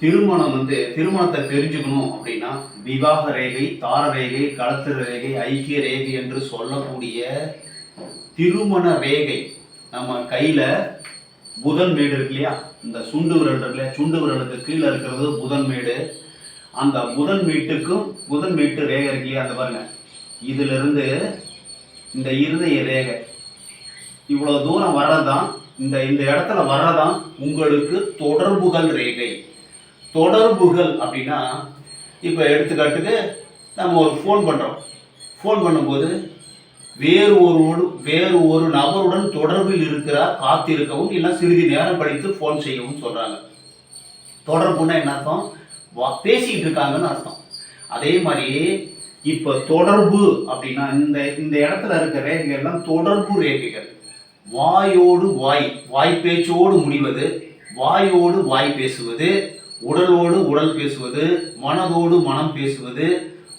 திருமணம் வந்து திருமணத்தை தெரிஞ்சுக்கணும் அப்படின்னா விவாக ரேகை தார ரேகை களத்திர ரேகை ஐக்கிய ரேகை என்று சொல்லக்கூடிய திருமண ரேகை நம்ம கையில புதன் மேடு இருக்கு இல்லையா? இந்த சுண்டு விரல் இருக்கு இல்லையா? சுண்டு விரலுக்கு கீழே இருக்கிறது புதன் மேடு. அந்த புதன் மீட்டுக்கும் புதன் மீட்டு ரேகை இருக்கு இல்லையா? அந்த பாருங்க. இதுல இருந்து இந்த இருதய ரேகை. இவ்வளவு தூரம் வர்றதான் இந்த இந்த இடத்துல வர்றதான் உங்களுக்கு தொடர்புகள் ரேகை. தொடர்புகள் அப்படின்னா இப்போ எடுத்துக்காட்டுக்கு நம்ம ஒரு ஃபோன் பண்ணுறோம் ஃபோன் பண்ணும்போது வேறு ஒரு வேறு ஒரு நபருடன் தொடர்பில் இருக்கிறார் காத்திருக்கவும் இல்லை சிறிது நேரம் படித்து ஃபோன் செய்யவும் சொல்கிறாங்க தொடர்புன்னா என்ன அர்த்தம்? வா- பேசிக்கிட்டு இருக்காங்கன்னு அர்த்தம். அதே மாதிரி இப்போ தொடர்பு அப்படின்னா இந்த இந்த இடத்துல இருக்க ரேகைகள் எல்லாம் தொடர்பு ரேகைகள். வாயோடு வாய் வாய் பேச்சோடு முடிவது வாயோடு வாய் பேசுவது உடலோடு உடல் பேசுவது மனதோடு மனம் பேசுவது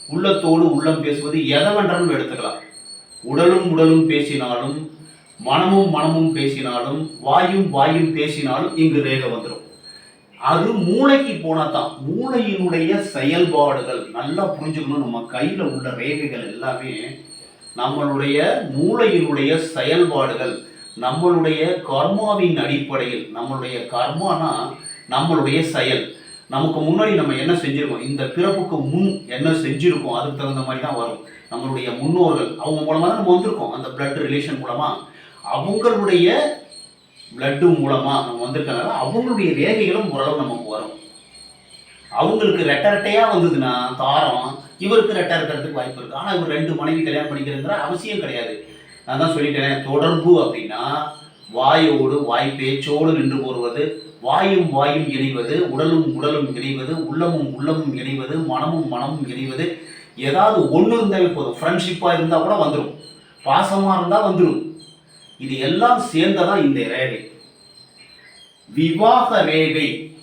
உள்ளத்தோடு உள்ளம் பேசுவது எதவென்றாலும் எடுத்துக்கலாம். உடலும் உடலும் பேசினாலும் மனமும் மனமும் பேசினாலும் வாயும் வாயும் பேசினாலும் இங்கு ரேகை வந்துடும் அது மூளைக்கு போனா தான் மூளையினுடைய செயல்பாடுகள் நல்லா புரிஞ்சுக்கணும் நம்ம கையில உள்ள ரேகைகள் எல்லாமே நம்மளுடைய மூளையினுடைய செயல்பாடுகள் நம்மளுடைய கர்மாவின் அடிப்படையில் நம்மளுடைய கர்மானா நம்மளுடைய செயல். நமக்கு முன்னாடி நம்ம என்ன செஞ்சுருக்கோம்? இந்த பிறப்புக்கு முன் என்ன செஞ்சுருக்கோம்? அதுக்கு தகுந்த மாதிரி தான் வரும். நம்மளுடைய முன்னோர்கள் அவங்க மூலமாக தான் நம்ம வந்திருக்கோம். அந்த பிளட் ரிலேஷன் மூலமாக அவங்களுடைய பிளட்டு மூலமாக நம்ம வந்திருக்கனால அவங்களுடைய ரேகைகளும் ஓரளவு நமக்கு வரும். அவங்களுக்கு ரெட்டை வந்ததுன்னா தாரம் இவருக்கு ரெட்டை இருக்கிறதுக்கு வாய்ப்பு இருக்குது ஆனால் இவர் ரெண்டு மனைவி கல்யாணம் பண்ணிக்கிறதுங்கிற அவசியம் கிடையாது. நான் தான் சொல்லிட்டேன் தொடர்பு அப்படின்னா வாயோடு வாய் பேச்சோடு நின்று போடுவது வாயும் வாயும் இணைவது உடலும் உடலும் இணைவது உள்ளமும் உள்ளமும் இணைவது மனமும் மனமும் இணைவது ஏதாவது ஒன்று இருந்தாலே போதும். ஃப்ரெண்ட்ஷிப்பாக இருந்தால் கூட வந்துடும் பாசமாக இருந்தால் வந்துடும் இது எல்லாம் சேர்ந்ததான் இந்த ரேகை. விவாக ரேகை.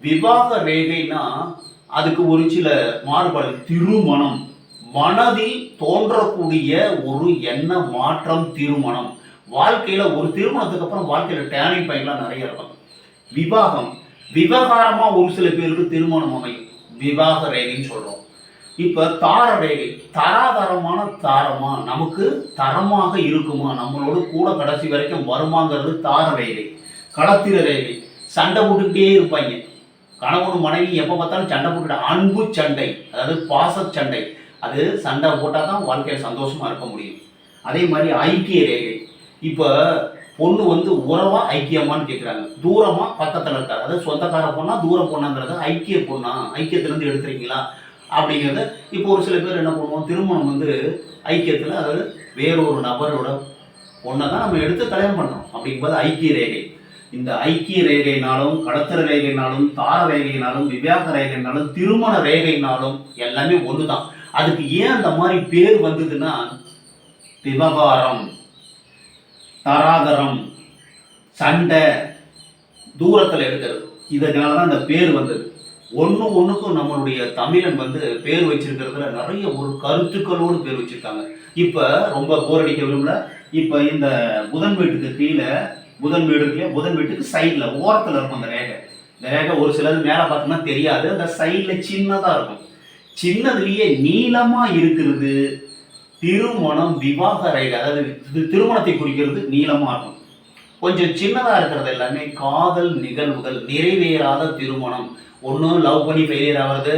விவாக ரேகைனா அதுக்கு ஒரு சில மாறுபாடு திருமணம். மனதில் தோன்றக்கூடிய ஒரு எண்ண மாற்றம் திருமணம். வாழ்க்கையில் ஒரு திருமணத்துக்கு அப்புறம் வாழ்க்கையில் டேர்னிங் பாயிண்ட்லாம் நிறைய இருக்கும். விவாகம். விவகாரமாக ஒரு சில பேருக்கு திருமணம் அமையும். விவாக ரேகைன்னு சொல்கிறோம் இப்போ தார ரேகை தராதரமான தாரமா நமக்கு தரமாக இருக்குமா? நம்மளோட கூட கடைசி வரைக்கும் வருமாங்கிறது தார ரேகை களத்திர ரேகை. சண்டை போட்டுக்கிட்டே இருப்பாங்க. கணவன் மனைவி எப்போ பார்த்தாலும் சண்டை போட்டுட்டு அன்பு சண்டை அதாவது பாச சண்டை. அது சண்டை போட்டால் தான் வாழ்க்கையில் சந்தோஷமாக இருக்க முடியும். அதே மாதிரி ஐக்கிய ரேகை. இப்போ பொண்ணு வந்து உறவா ஐக்கியமான்னு கேட்குறாங்க தூரமா பக்கத்தில் இருக்காரு அதாவது சொந்தக்கார பொண்ணா தூர பொண்ணாங்கிறது ஐக்கிய பொண்ணா ஐக்கியத்திலேருந்து எடுக்கிறீங்களா? அப்படிங்கிறத இப்போ ஒரு சில பேர் என்ன பண்ணுவோம் திருமணம் வந்து ஐக்கியத்தில் அதாவது வேறொரு நபரோட பொண்ணை தான் நம்ம எடுத்து கல்யாணம் பண்ணுறோம் அப்படிங்கும்போது ஐக்கிய ரேகை. இந்த ஐக்கிய ரேகைனாலும் கடத்தல் ரேகைனாலும் தார ரேகைனாலும் விவாக ரேகைனாலும் திருமண ரேகைனாலும் எல்லாமே ஒன்று தான் அதுக்கு ஏன் அந்த மாதிரி பேர் வந்ததுன்னா விவகாரம். தராதரம் சண்டை தூரத்தில் எடுக்கிறது இதனால தான் அந்த பேர் வந்தது. ஒன்று ஒன்றுக்கும் நம்மளுடைய தமிழன் வந்து பேர் வச்சிருக்கிறதுல நிறைய ஒரு கருத்துக்களோடு பேர் வச்சிருக்காங்க. இப்போ ரொம்ப போர் அடிக்க விரும்பல. இப்போ இந்த புதன் வீட்டுக்கு கீழே புதன் வீடு இருக்கு புதன் வீட்டுக்கு சைடில் ஓரத்தில் இருக்கும் அந்த ரேகை. இந்த ரேகை ஒரு சிலது மேலே பார்த்தோம்னா தெரியாது. அந்த சைடில் சின்னதாக இருக்கும். சின்னதுலேயே நீளமாக இருக்கிறது. திருமணம் விவாக ரேகை அதாவது இது திருமணத்தை குறிக்கிறது நீளமாக இருக்கும் கொஞ்சம் சின்னதாக இருக்கிறது எல்லாமே காதல் நிகழ்வுகள் நிறைவேறாத திருமணம். ஒன்று லவ் பண்ணி ஃபெயிலியர் ஆகிறது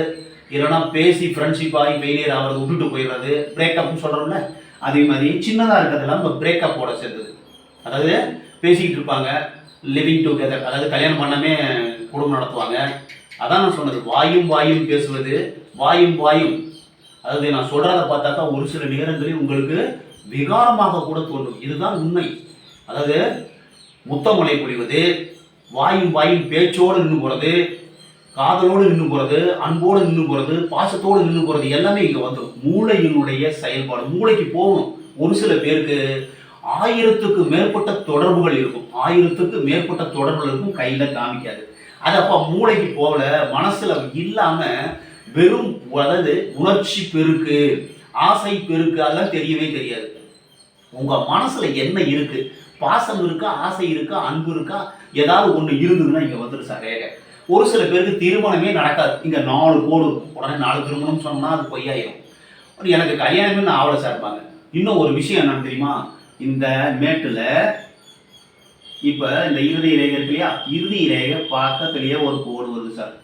இல்லைன்னா பேசி ஃப்ரெண்ட்ஷிப் ஆகி ஃபெயிலியர் ஆகிறது விட்டுட்டு போயிடுறது பிரேக்கப்னு சொல்கிறோம்ல அதே மாதிரி சின்னதாக இருக்கிறதெல்லாம் இப்போ பிரேக்கப்போட சேர்ந்தது. அதாவது பேசிக்கிட்டு இருப்பாங்க லிவிங் டுகெதர் அதாவது கல்யாணம் பண்ணாமே குடும்பம் நடத்துவாங்க. அதான் நான் சொன்னது வாயும் வாயும் பேசுவது வாயும் வாயும் அதாவது நான் சொல்கிறத பார்த்தாக்கா ஒரு சில நேரங்களில் உங்களுக்கு விகாரமாக கூட தோன்றும். இதுதான் உண்மை. அதாவது முத்தமலை பொழிவது வாயும் வாயும் பேச்சோடு நின்று போகிறது காதலோடு நின்று போகிறது அன்போடு நின்று போகிறது பாசத்தோடு நின்று போகிறது எல்லாமே இங்கே வந்துடும் மூளையினுடைய செயல்பாடு மூளைக்கு போகணும். ஒரு சில பேருக்கு ஆயிரத்துக்கு மேற்பட்ட தொடர்புகள் இருக்கும். ஆயிரத்துக்கு மேற்பட்ட தொடர்புகள் இருக்கும் கையில் காமிக்காது. அது அப்போ மூளைக்கு போகல மனசில் இல்லாமல் வெறும் அதாவது உணர்ச்சி பெருக்கு ஆசை பெருக்கு அதெல்லாம் தெரியவே தெரியாது. உங்க மனசுல என்ன இருக்கு? பாசம் இருக்கா ஆசை இருக்கா அன்பு இருக்கா? ஏதாவது ஒண்ணு இருந்ததுன்னா இங்க வந்துடும் சார் ஒரு சில பேருக்கு திருமணமே நடக்காது. இங்க நாலு கோடு இருக்கும் உடனே நாலு திருமணம் சொன்னா அது பொய்யாயிரும். எனக்கு கல்யாணமே நான் ஆவலை சார் இருப்பாங்க இன்னும் ஒரு விஷயம் என்னன்னு தெரியுமா? இந்த மேட்டில் இப்போ இந்த இறுதி ரேகை இருக்கு இல்லையா இறுதி ரேகை பக்கத்துலேயே ஒரு கோடு வருது சார்.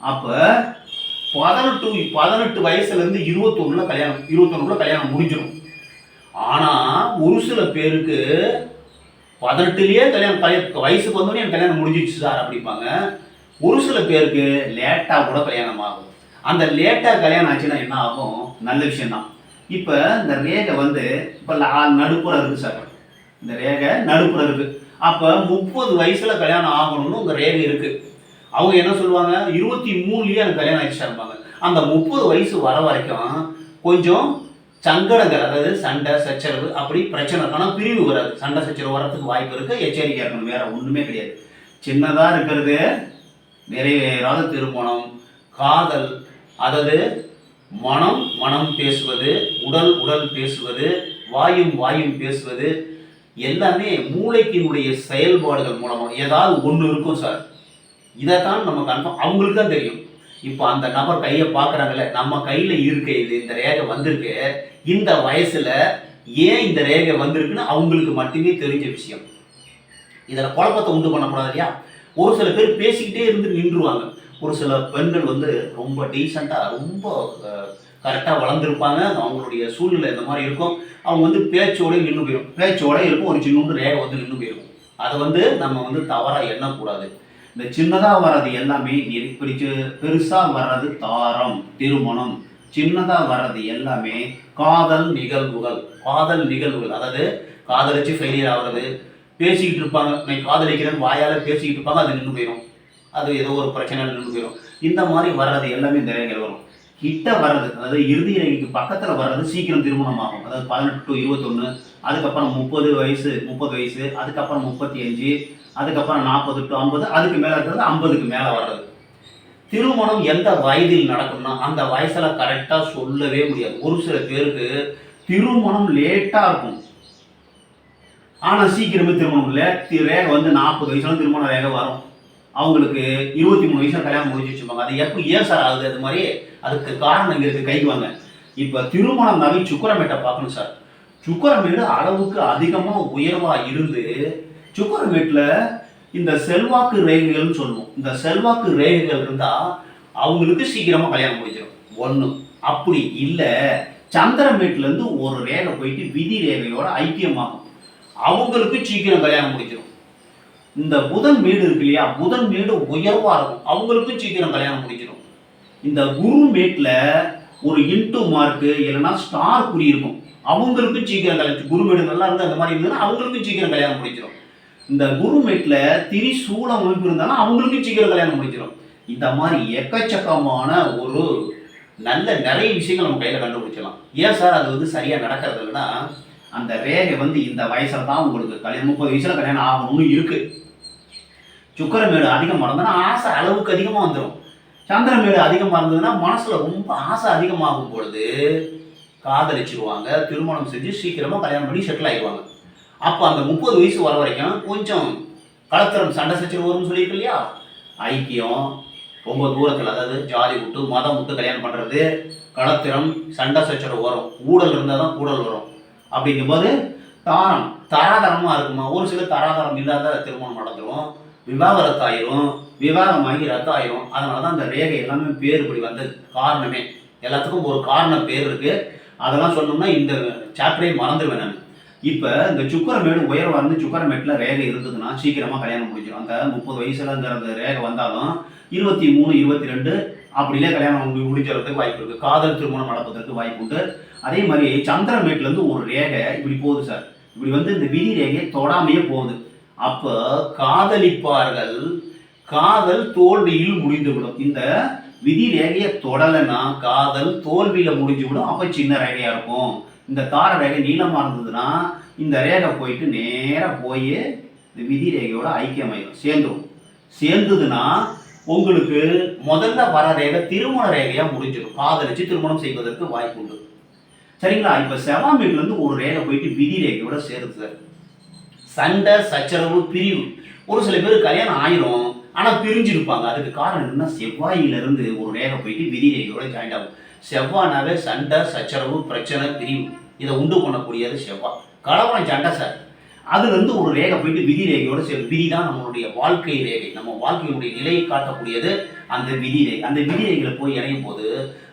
அப்போ பதினெட்டு பதினெட்டு வயசுல இருந்து இருபத்தொன்னுல கல்யாணம் இருபத்தொன்னுல கல்யாணம் முடிஞ்சிடும் ஆனா ஒரு சில பேருக்கு பதினெட்டுலயே கல்யாணம் கல்யாணம் வயசுக்கு வந்தோடனே எனக்கு கல்யாணம் முடிஞ்சிடுச்சு சார் அப்படிம்பாங்க. ஒரு சில பேருக்கு லேட்டா கூட கல்யாணம் ஆகும். அந்த லேட்டா கல்யாணம் ஆச்சுன்னா என்ன ஆகும்? நல்ல விஷயம்தான். இப்போ இந்த ரேகை வந்து இப்போ நடுப்புற இருக்கு சார். இந்த ரேகை நடுப்புற இருக்கு. அப்போ முப்பது வயசுல கல்யாணம் ஆகணும்னு உங்க ரேகை இருக்கு. அவங்க என்ன சொல்லுவாங்க? இருபத்தி மூணுலேயே எனக்கு கல்யாணம் ஆயிடுச்சா இருப்பாங்க அந்த முப்பது வயசு வர வரைக்கும் கொஞ்சம் சங்கடங்கள் அதாவது சண்டை சச்சரவு அப்படி பிரச்சனை ஆனால் பிரிவு வராது. சண்டை சச்சரவு வரத்துக்கு வாய்ப்பு இருக்கு. எச்சரிக்கையாக இருக்கணும். வேற ஒன்றுமே கிடையாது. சின்னதாக இருக்கிறது நிறைவேறாத திருமணம் காதல் அதாவது மனம் மனம் பேசுவது உடல் உடல் பேசுவது வாயும் வாயும் பேசுவது எல்லாமே மூளைக்கினுடைய செயல்பாடுகள் மூலமாக ஏதாவது ஒன்று இருக்கும் சார் இதைத்தான் நம்ம கன்ஃபார்ம் அவங்களுக்கு தான் தெரியும். இப்போ அந்த நபர் கையை பார்க்குறாங்கல்ல நம்ம கையில் இருக்க இது இந்த ரேகை வந்திருக்கு. இந்த வயசில் ஏன் இந்த ரேகை வந்திருக்குன்னு அவங்களுக்கு மட்டுமே தெரிஞ்ச விஷயம். இதில் குழப்பத்தை உண்டு பண்ணக்கூடாது இல்லையா? ஒரு சில பேர் பேசிக்கிட்டே இருந்து நின்றுவாங்க. ஒரு சில பெண்கள் வந்து ரொம்ப டீசெண்டாக ரொம்ப கரெக்டாக வளர்ந்துருப்பாங்க. அவங்களுடைய சூழ்நிலை இந்த மாதிரி இருக்கும். அவங்க வந்து பேச்சோட நின்று போயிடும் பேச்சோட இருக்கும் ஒரு சின்னோண்டு ரேகை வந்து நின்று போயிடும் அதை வந்து நம்ம வந்து தவறாக எண்ணக்கூடாது. இந்த சின்னதாக வர்றது எல்லாமே நெறி- பிடிச்சு பெருசாக வர்றது தாரம் திருமணம். சின்னதாக வர்றது எல்லாமே காதல் நிகழ்வுகள் காதல் நிகழ்வுகள். அதாவது காதலிச்சு ஃபெயிலியர் ஆகிறது பேசிக்கிட்டு இருப்பாங்க. நான் காதலிக்கிறேன்னு வாயால் பேசிக்கிட்டு இருப்பாங்க அது நின்று போயிடும் அது ஏதோ ஒரு பிரச்சனை நின்று போயிடும் இந்த மாதிரி வர்றது எல்லாமே இந்த வரும். கிட்ட வர்றது அதாவது இறுதி நிலைக்கு பக்கத்தில் வர்றது சீக்கிரம் திருமணம் ஆகும் அதாவது பதினெட்டு டு இருபத்தொன்று அதுக்கப்புறம் முப்பது வயசு முப்பது வயசு அதுக்கப்புறம் முப்பத்தி அஞ்சு அதுக்கப்புறம் நாற்பது டு ஐம்பது அதுக்கு மேலே இருக்கிறது ஐம்பதுக்கு மேலே வர்றது. திருமணம் எந்த வயதில் நடக்கும்னா அந்த வயசில் கரெக்டாக சொல்லவே முடியாது. ஒரு சில பேருக்கு திருமணம் லேட்டாக இருக்கும். ஆனால் சீக்கிரமே திருமணம் இல்லை. தி- ரேகை வந்து நாற்பது வயசுல திருமண ரேகை வரும். அவங்களுக்கு இருபத்தி மூணு வயசுல கல்யாணம் முடிஞ்சு வச்சுப்பாங்க. அது எப்போ ஏன் சார் ஆகுது? அது மாதிரி அதுக்கு காரணம் இங்க கைக்கு வாங்க இப்போ திருமணம் நவி சுக்கரமேட்டை பார்க்கணும் சார் சுக்கரமேடு அளவுக்கு அதிகமாக உயர்வாக இருந்து சுக்கரமேட்டில் இந்த செல்வாக்கு ரேகைகள்னு சொல்லுவோம். இந்த செல்வாக்கு ரேகைகள் இருந்தால் அவங்களுக்கு சீக்கிரமாக கல்யாணம் முடிஞ்சிடும். ஒன்று அப்படி இல்லை சந்திரமேட்லேருந்து ஒரு ரேகை போயிட்டு விதி ரேகையோட ஐக்கியமாகும். அவங்களுக்கு சீக்கிரம் கல்யாணம் முடிஞ்சிடும். இந்த புதன் வீடு இருக்கு இல்லையா? புதன் வீடு உயர்வாக இருக்கும். அவங்களுக்கும் சீக்கிரம் கல்யாணம் முடிஞ்சிடும். இந்த குரு மேட்ல ஒரு இன்ட்டு மார்க்கு இல்லைன்னா ஸ்டார் குறி இருக்கும். அவங்களுக்கும் சீக்கிரம் கல்யாணம் குரு மேடு நல்லா இருந்து அந்த மாதிரி இருந்ததுன்னா அவங்களுக்கும் சீக்கிரம் கல்யாணம் முடிஞ்சிடும். இந்த குரு திரி திரிசூல அமைப்பு இருந்தாலும் அவங்களுக்கும் சீக்கிரம் கல்யாணம் முடிஞ்சிடும் இந்த மாதிரி எக்கச்சக்கமான ஒரு நல்ல நிறைய விஷயங்கள் நம்ம கையில் கண்டுபிடிச்சலாம் ஏன் சார் அது வந்து சரியாக நடக்கிறது இல்லைன்னா அந்த ரேகை வந்து இந்த வயசில் தான் உங்களுக்கு கல்யாணம் முப்பது வயசில் கல்யாணம் ஆகணும்னு இருக்குது சுக்கரமேடு அதிகமாக இருந்ததுன்னா ஆசை அளவுக்கு அதிகமாக வந்துடும் சந்திரமேடு அதிகமாக இருந்ததுன்னா மனசில் ரொம்ப ஆசை அதிகமாகும் பொழுது காதலிச்சிருவாங்க திருமணம் செஞ்சு சீக்கிரமாக கல்யாணம் பண்ணி செட்டில் ஆகிடுவாங்க அப்போ அந்த முப்பது வயசு வர வரைக்கும் கொஞ்சம் கலத்திரம் சண்டை சச்சரவு வரும்னு சொல்லியிருக்கு இல்லையா? ஐக்கியம் ரொம்ப தூரத்தில் அதாவது ஜாதி விட்டு மதம் விட்டு கல்யாணம் பண்ணுறது கலத்திரம் சண்டை சச்சரவு வரும். ஊழல் இருந்தால் தான் கூடல் வரும். அப்படிங்கும்போது தாரம் தராதரமாக இருக்குமா? ஒரு சில தராதரம் இல்லாத திருமணம் நடந்துடும் விவாகரத்தாயிரும் விவாகமாகி ரத்தாயிரும். அதனால தான் அந்த ரேகை எல்லாமே பேர் இப்படி வந்தது. காரணமே. எல்லாத்துக்கும் ஒரு காரண பேர் இருக்குது அதெல்லாம் சொன்னோம்னா இந்த சாப்டரே மறந்துடுவேன் நான். இப்போ இந்த சுக்கரமேடு உயர்வாக இருந்து சுக்கரமேட்டில் ரேகை இருந்ததுன்னா சீக்கிரமாக கல்யாணம் முடிஞ்சிடும் அந்த முப்பது வயசுலங்கிற அந்த ரேகை வந்தாலும் இருபத்தி மூணு இருபத்தி ரெண்டு அப்படிலே கல்யாணம் முடி- வாய்ப்பு இருக்கு. காதல் திருமணம் நடப்பதற்கு வாய்ப்பு உண்டு. அதே மாதிரி சந்திரமேட்லேருந்து ஒரு ரேகை இப்படி போகுது சார். இப்படி வந்து இந்த விதி ரேகையை தொடாமையே போகுது. அப்போ காதலிப்பார்கள் காதல் தோல்வியில் முடிந்துவிடும். இந்த விதி ரேகையை தொடலைன்னா காதல் தோல்வியில் முடிஞ்சு விடும். அப்போ சின்ன ரேகையாக இருக்கும். இந்த தார ரேகை நீளமாக இருந்ததுன்னா இந்த ரேகை போயிட்டு நேராக போய் இந்த விதி ரேகையோட ஐக்கியமாயிடும் சேர்ந்துடும் சேர்ந்ததுன்னா உங்களுக்கு முதல்ல வர ரேகை திருமண ரேகையாக முடிஞ்சிடும். காதலிச்சு திருமணம் செய்வதற்கு வாய்ப்பு உண்டு. சரிங்களா? இப்போ செவ்வாய் வீட்டுல ஒரு ரேகை போயிட்டு விதி ரேகையோட சேருது சார் சண்டை சச்சரவு பிரிவு. ஒரு சில பேர் கல்யாணம் ஆயிரும். ஆனால் பிரிஞ்சிருப்பாங்க. அதுக்கு காரணம் என்னன்னா செவ்வாயிலிருந்து ஒரு ரேகை போயிட்டு விதி ரேகையோட ஜாயின் ஆகும். செவ்வானாவே சண்டை சச்சரவு பிரச்சனை பிரிவு. இதை உண்டு பண்ணக்கூடியது செவ்வாய் கலவரம் சண்டை சார். அதுலேருந்து ஒரு ரேகை போயிட்டு விதி ரேகையோட சேர்ந்து விதி தான் நம்மளுடைய வாழ்க்கை ரேகை. நம்ம வாழ்க்கையினுடைய நிலையை காட்டக்கூடியது அந்த விதி ரேகை அந்த விதி ரேகையில் போய் இணையும் போது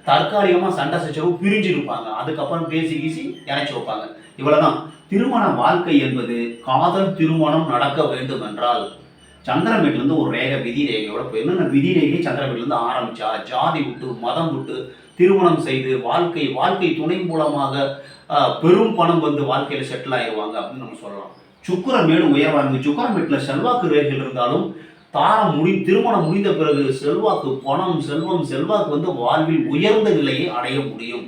தற்காலிகமாக சண்டை சச்சரவு பிரிஞ்சிருப்பாங்க. அதுக்கப்புறம் பேசி கீசி இணைச்சி வைப்பாங்க. இவ்வளோதான் திருமண வாழ்க்கை என்பது காதல் திருமணம் நடக்க வேண்டும் என்றால் சந்திரமேட்ல இருந்து ஒரு ரேகை விதி ரேகையோட போய் என்னென்ன விதி ரேகை சந்திரமேட்டிலிருந்து ஆரம்பிச்சா ஜாதி விட்டு மதம் விட்டு திருமணம் செய்து வாழ்க்கை வாழ்க்கை துணை மூலமாக பெரும் பணம் வந்து வாழ்க்கையில் செட்டில் ஆயிடுவாங்க அப்படின்னு நம்ம சொல்லலாம். சுக்கிரமேடு உயர்வாங்க சுக்கிரமேட்டில் செல்வாக்கு ரேகைகள் இருந்தாலும் தாரம் முடி திருமணம் முடிந்த பிறகு செல்வாக்கு பணம் செல்வம் செல்வாக்கு வந்து வாழ்வில் உயர்ந்த நிலையை அடைய முடியும்.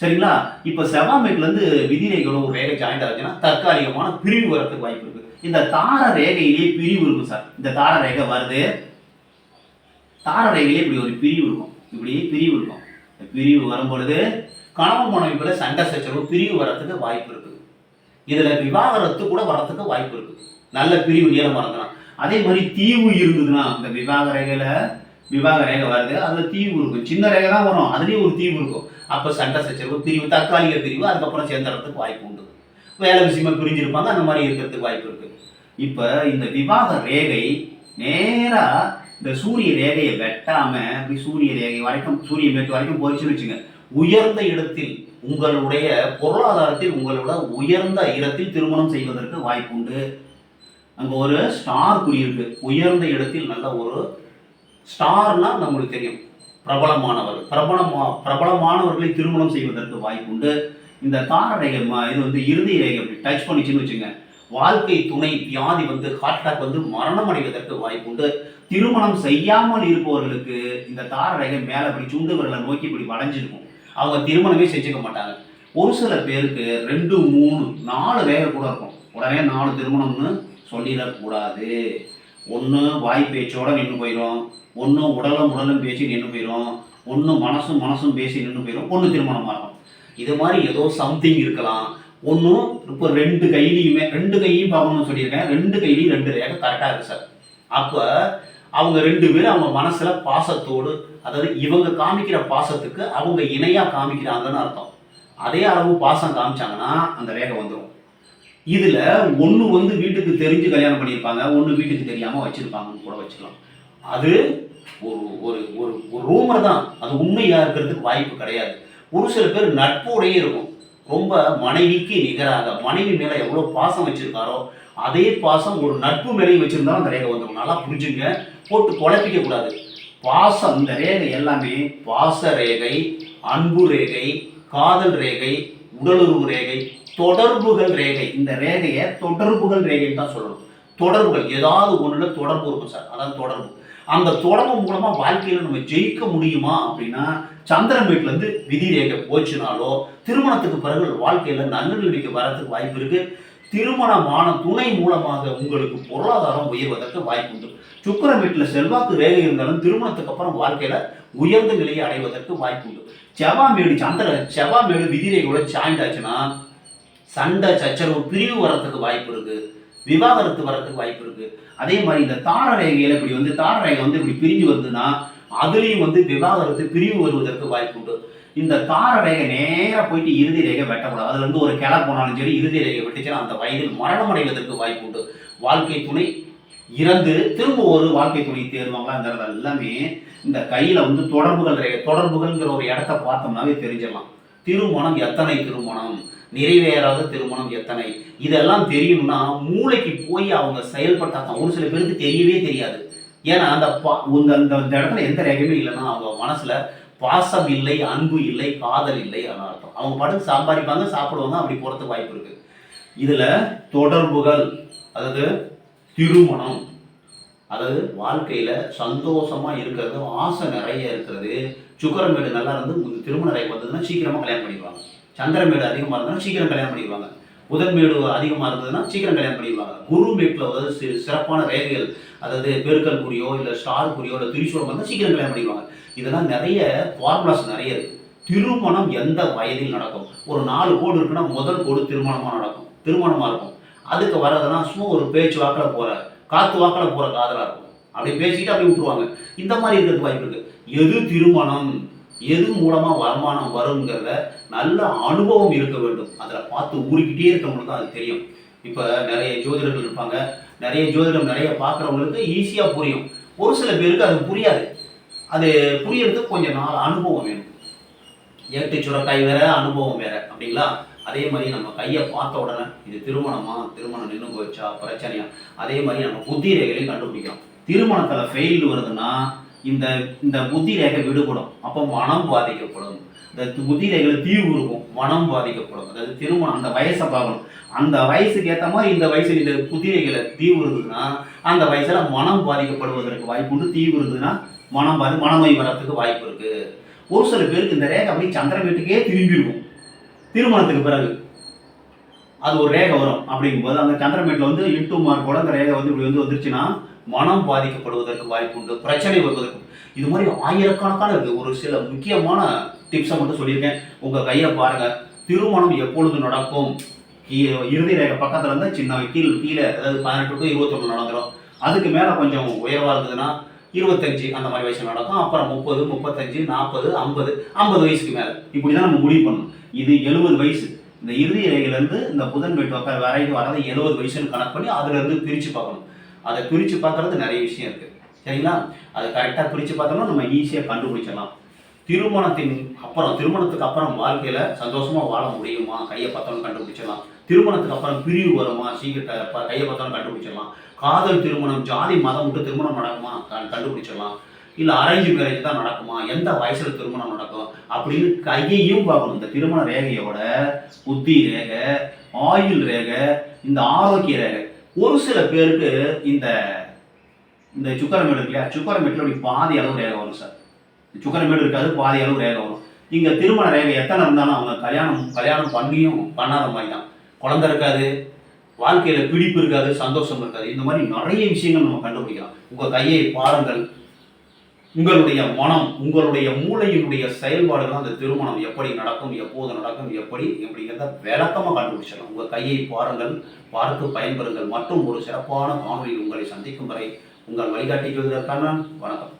சரிங்களா? இப்போ செவ்வாமேட்லேருந்து இருந்து ஒரு ரேகை ஜாயிண்ட் ஆச்சுன்னா தற்காலிகமான பிரிவு வரத்துக்கு வாய்ப்பு இருக்குது இந்த தார ரேகையிலேயே பிரிவு இருக்கும் சார். இந்த தார ரேகை வருது. தார ரேகையிலே இப்படி ஒரு பிரிவு இருக்கும். இப்படி பிரிவு இருக்கும். இந்த பிரிவு வரும் பொழுது கணவன் மனைவிக்குள்ள சண்டை சச்சரவு பிரிவு வரத்துக்கு வாய்ப்பு இருக்குது. இதுல விவாகரத்து கூட வரத்துக்கு வாய்ப்பு இருக்குது. நல்ல பிரிவு நீளமா இருந்ததுன்னா. அதே மாதிரி தீவு இருந்ததுன்னா இந்த விவாக ரேகையில விவாக ரேகை வருது. அதுல தீவு இருக்கும். சின்ன ரேகை தான் வரும். அதுலேயே ஒரு தீவு இருக்கும். அப்போ சண்டை சச்சரவு பிரிவு தற்காலிக பிரிவு அதுக்கப்புறம் சேர்ந்துறதுக்கு வாய்ப்பு உண்டு. வேலை விஷயமா பிரிஞ்சிருப்பாங்க அந்த மாதிரி இருக்கிறதுக்கு வாய்ப்பு இருக்கு. இப்ப இந்த விவாக ரேகை நேரா இந்த சூரிய ரேகையை வெட்டாம அப்படி சூரிய ரேகை வரைக்கும் சூரிய மேற்கு வரைக்கும் போயிடுச்சுன்னு வச்சுங்க. உயர்ந்த இடத்தில் உங்களுடைய பொருளாதாரத்தில் உங்களோட உயர்ந்த இடத்தில் திருமணம் செய்வதற்கு வாய்ப்பு உண்டு. அங்க ஒரு ஸ்டார் குறி இருக்கு. உயர்ந்த இடத்தில் நல்ல ஒரு ஸ்டார்னா நம்மளுக்கு தெரியும். பிரபலமானவர் பிரபலமா பிரபலமானவர்களை திருமணம் செய்வதற்கு வாய்ப்பு உண்டு. இந்த தார ரேகை இது வந்து இறுதி ரேகை அப்படி டச் பண்ணிச்சுன்னு வச்சுங்க. வாழ்க்கை துணை வியாதி வந்து ஹார்ட் அட்டாக் வந்து மரணம் அடைவதற்கு வாய்ப்பு உண்டு. திருமணம் செய்யாமல் இருப்பவர்களுக்கு இந்த தார ரேகை மேலே இப்படி சுண்டு விரலை நோக்கி இப்படி வளைஞ்சிருக்கும். அவங்க திருமணமே செஞ்சுக்க மாட்டாங்க. ஒரு சில பேருக்கு ரெண்டு மூணு நாலு ரேகை கூட இருக்கும். உடனே நாலு திருமணம்னு சொல்லிடக்கூடாது ஒன்று வாய் பேச்சோட நின்று போயிடும் ஒன்று உடலும் உடலும் பேசி நின்று போயிடும் ஒன்று மனசும் மனசும் பேசி நின்று போயிடும் ஒன்று திருமணம் ஆகும் இது மாதிரி ஏதோ சம்திங் இருக்கலாம். ஒன்றும் இப்போ ரெண்டு கையிலையுமே ரெண்டு கையும் பார்க்கணும்னு சொல்லியிருக்கேன். ரெண்டு கையிலையும் ரெண்டு ரேகை கரெக்டாக இருக்கு சார் அப்போ அவங்க ரெண்டு பேரும் அவங்க மனசில் பாசத்தோடு அதாவது இவங்க காமிக்கிற பாசத்துக்கு அவங்க இணையாக காமிக்கிறாங்கன்னு அர்த்தம். அதே அளவு பாசம் காமிச்சாங்கன்னா அந்த ரேகை வந்துடும் இதில் ஒன்று வந்து வீட்டுக்கு தெரிஞ்சு கல்யாணம் பண்ணியிருப்பாங்க ஒன்று வீட்டுக்கு தெரியாமல் வச்சுருப்பாங்கன்னு கூட வச்சுக்கலாம். அது ஒரு ஒரு ஒரு ஒரு ரூமர் தான். அது உண்மையாக இருக்கிறதுக்கு வாய்ப்பு கிடையாது. ஒரு சில பேர் நட்போடையே இருக்கும். ரொம்ப மனைவிக்கு நிகராக மனைவி மேல எவ்வளவு பாசம் வச்சிருக்காரோ அதே பாசம் ஒரு நட்பு மேலேயும் வச்சிருந்தாலும் அந்த ரேகை வந்துடும் நல்லா புரிஞ்சுங்க. போட்டு குழப்பிக்க கூடாது. பாசம் இந்த ரேகை எல்லாமே பாச ரேகை அன்பு ரேகை காதல் ரேகை உடலுறவு ரேகை தொடர்புகள் ரேகை. இந்த ரேகையை தொடர்புகள் ரேகைன்னு தான் சொல்லணும். தொடர்புகள் ஏதாவது ஒன்றுல தொடர்பு இருக்கும் சார். அதாவது தொடர்பு. அந்த தொடர்பு மூலமா வாழ்க்கையில நம்ம ஜெயிக்க முடியுமா அப்படின்னா சந்திரன் வீட்டுல இருந்து விதி ரேகை போச்சுனாலோ திருமணத்துக்கு பிறகு வாழ்க்கையில நல்ல நிலைக்கு வரதுக்கு வாய்ப்பு இருக்கு. திருமணமான துணை மூலமாக உங்களுக்கு பொருளாதாரம் உயர்வதற்கு வாய்ப்பு உண்டு. சுக்கிரன் வீட்டில் செல்வாக்கு ரேகை இருந்தாலும் திருமணத்துக்கு அப்புறம் வாழ்க்கையில உயர்ந்த நிலையை அடைவதற்கு வாய்ப்பு உண்டு. செவ்வாமேடு சந்திர செவ்வாமேடு விதிரேகையோட ஜாயிண்ட் ஆச்சுன்னா சண்டை சச்சரவு பிரிவு வரத்துக்கு வாய்ப்பு இருக்குது விவாகரத்து வரத்துக்கு வாய்ப்பு இருக்கு. அதே மாதிரி இந்த தார ரேகையில இப்படி வந்து தார ரேகை வந்து இப்படி பிரிஞ்சு வருதுன்னா அதுலேயும் வந்து விவாகரத்து பிரிவு வருவதற்கு வாய்ப்பு உண்டு. இந்த தார ரேகை நேராக போயிட்டு இறுதி ரேகை வெட்டக்கூடாது. அதுல இருந்து ஒரு கிளை போனாலும் சரி இறுதி ரேகை வெட்டுச்சுன்னா அந்த வயதில் மரணம் அடைவதற்கு வாய்ப்பு உண்டு. வாழ்க்கை துணை இறந்து திரும்ப ஒரு வாழ்க்கை துணை தேர்வாங்களாங்கிறது எல்லாமே இந்த கையில வந்து தொடர்புகள் ரேகை தொடர்புகள்ங்கிற ஒரு இடத்த பார்த்தோம்னாவே தெரிஞ்சிடலாம். திருமணம் எத்தனை திருமணம்? நிறைவேறாத திருமணம் எத்தனை? இதெல்லாம் தெரியணும்னா மூளைக்கு போய் அவங்க செயல்பட்டா தான் ஒரு சில பேருக்கு தெரியவே தெரியாது. ஏன்னா அந்த பா- இந்த அந்த அந்த இடத்துல எந்த ரேகையுமே இல்லைன்னா அவங்க மனசுல பாசம் இல்லை அன்பு இல்லை காதல் இல்லை அதான் அர்த்தம். அவங்க பாட்டுக்கு சம்பாதிப்பாங்க சாப்பிடுவாங்க அப்படி போறதுக்கு வாய்ப்பு இருக்கு. இதுல தொடர்புகள் அதாவது திருமணம் அதாவது வாழ்க்கையில சந்தோஷமா இருக்கிறது ஆசை நிறைய இருக்கிறது சுக்கரமேடு நல்லா இருந்து திருமண ரேகை வந்ததுன்னா சீக்கிரமா கல்யாணம் பண்ணிடுவாங்க. சந்திரமேடு அதிகமாக இருந்ததுன்னா சீக்கிரம் கல்யாணம் பண்ணிடுவாங்க. புதன்மேடு அதிகமாக இருந்ததுன்னா சீக்கிரம் கல்யாணம் பண்ணிடுவாங்க. குரு மேட்டில் அதாவது சி- சிறப்பான ரேகைகள் அதாவது பெருக்கல் குறியோ இல்லை ஸ்டார் குறியோ இல்லை திரிசூலம் வந்தால் சீக்கிரம் கல்யாணம் பண்ணிடுவாங்க. இதெல்லாம் நிறைய ஃபார்முலாஸ் நிறைய இருக்குது திருமணம் எந்த வயதில் நடக்கும்? ஒரு நாலு கோடு இருக்குன்னா முதல் கோடு திருமணமாக நடக்கும். திருமணமாக இருக்கும். அதுக்கு வர்றதெல்லாம் சும்மா ஒரு பேச்சு வாக்கில் போகிற காற்று வாக்கில் போகிற காதலாக இருக்கும். அப்படி பேசிக்கிட்டு அப்படி விட்டுருவாங்க. இந்த மாதிரி இருக்கிறதுக்கு வாய்ப்பு இருக்குது எது திருமணம்? எது மூலமாக வருமானம் வருங்கிறத நல்ல அனுபவம் இருக்க வேண்டும். அதில் பார்த்து ஊறிக்கிட்டே இருக்கவங்களுக்கு தான் அது தெரியும். இப்போ நிறைய ஜோதிடர்கள் இருப்பாங்க. நிறைய ஜோதிடம் நிறைய பார்க்குறவங்களுக்கு ஈஸியாக புரியும். ஒரு சில பேருக்கு அது புரியாது. அது புரியறதுக்கு கொஞ்சம் நாள் அனுபவம் வேணும். ஏட்டு சுரக்காய் வேற அனுபவம் வேற. அப்படிங்களா? அதே மாதிரி நம்ம கையை பார்த்த உடனே இது திருமணமா? திருமணம் நின்று போச்சா? பிரச்சனையா? அதே மாதிரி நம்ம புத்திரைகளையும் கண்டுபிடிக்கிறோம் திருமணத்தில் ஃபெயில் வருதுன்னா இந்த இந்த புத்தி ரேகை விடுபடும். அப்போ மனம் பாதிக்கப்படும். இந்த புத்தி ரேகையில் தீவு இருக்கும். மனம் பாதிக்கப்படும். அதாவது திருமணம் அந்த வயசை பார்க்கணும். அந்த வயசுக்கு ஏற்ற மாதிரி இந்த வயசுல இந்த புத்தி ரேகையில் தீவு இருந்ததுன்னா அந்த வயசுல மனம் பாதிக்கப்படுவதற்கு வாய்ப்பு உண்டு. தீவு இருந்ததுன்னா மனம் பாதி மனநோய் வரத்துக்கு வாய்ப்பு இருக்கு. ஒரு சில பேருக்கு இந்த ரேகை அப்படியே சந்திர வீட்டுக்கே திரும்பி இருக்கும் திருமணத்துக்கு பிறகு. அது ஒரு ரேகை வரும். அப்படிங்கும்போது அந்த சந்திரமேட்டில் வந்து இன்டூ மார்க்கோட அந்த ரேகை வந்து இப்படி வந்து வந்துருச்சுன்னா மனம் பாதிக்கப்படுவதற்கு வாய்ப்பு உண்டு பிரச்சனை வருவதற்கு இது மாதிரி ஆயிரக்கணக்கான இருக்குது ஒரு சில முக்கியமான டிப்ஸை மட்டும் சொல்லியிருக்கேன். உங்கள் கையை பாருங்கள் திருமணம் எப்பொழுது நடக்கும்? இறுதி ரேகை பக்கத்தில் இருந்தால் சின்ன கீழ் கீழே அதாவது பதினெட்டு டு இருபத்தொன்று நடந்துடும் அதுக்கு மேலே கொஞ்சம் உயர்வாக இருந்ததுன்னா இருபத்தஞ்சு அந்த மாதிரி வயசு நடக்கும். அப்புறம் முப்பது முப்பத்தஞ்சு நாற்பது ஐம்பது ஐம்பது வயசுக்கு மேலே. இப்படி தான் நம்ம முடிவு பண்ணணும். இது எழுபது வயசு. இந்த இறுதி ரேகையிலேருந்து இந்த புதன் வெட்டு வக்க வரைக்கும் வரது எழுபது வயசுன்னு கணக்கு பண்ணி அதுலேருந்து பிரித்து பார்க்கணும். அதை பிரித்து பார்க்குறது நிறைய விஷயம் இருக்குது சரிங்களா? அதை கரெக்டாக பிரித்து பார்த்தோம்னா நம்ம ஈஸியாக கண்டுபிடிச்சிடலாம். திருமணத்தின் அப்புறம் திருமணத்துக்கு அப்புறம் வாழ்க்கையில் சந்தோஷமாக வாழ முடியுமா? கையை பார்த்தோன்னு கண்டுபிடிச்சிடலாம். திருமணத்துக்கு அப்புறம் பிரிவு வருமா? சீக்கிரம் கையை பார்த்தோன்னு கண்டுபிடிச்சிடலாம். காதல் திருமணம் ஜாதி மதம் விட்டு திருமணம் நடக்குமா? கண்டுபிடிச்சிடலாம். இல்லை அரேஞ்ச் மேரேஜ் தான் நடக்குமா? எந்த வயசில் திருமணம் நடக்கும்? அப்படின்னு கையையும் பார்க்கணும். இந்த திருமண ரேகையோட புத்தி ரேகை ஆயுள் ரேகை இந்த ஆரோக்கிய ரேகை. ஒரு சில பேருக்கு இந்த இந்த சுக்கரமேடு இருக்கு இல்லையா? சுக்கரமேட்டில் அப்படி பாதி அளவு ரேகை வரும் சார். சுக்கரமேடு இருக்காது பாதி அளவு ரேகை வரும். இங்கே திருமண ரேகை எத்தனை இருந்தாலும் அவங்க கல்யாணம் கல்யாணம் பண்ணியும் பண்ணாத மாதிரி தான் குழந்தை இருக்காது வாழ்க்கையில் பிடிப்பு இருக்காது சந்தோஷம் இருக்காது. இந்த மாதிரி நிறைய விஷயங்கள் நம்ம கண்டுபிடிக்கலாம். உங்கள் கையை பாருங்கள் உங்களுடைய மனம் உங்களுடைய மூளையினுடைய செயல்பாடுகள் அந்த திருமணம் எப்படி நடக்கும் எப்போது நடக்கும் எப்படி எப்படிங்கிறத விளக்கமாக கண்டுபிடிச்சிடலாம். உங்கள் கையை பாருங்கள் பார்த்து பயன்பெறுங்கள். மற்றும் ஒரு சிறப்பான காணொலியில் உங்களை சந்திக்கும் வரை உங்கள் வழிகாட்டி வணக்கம்.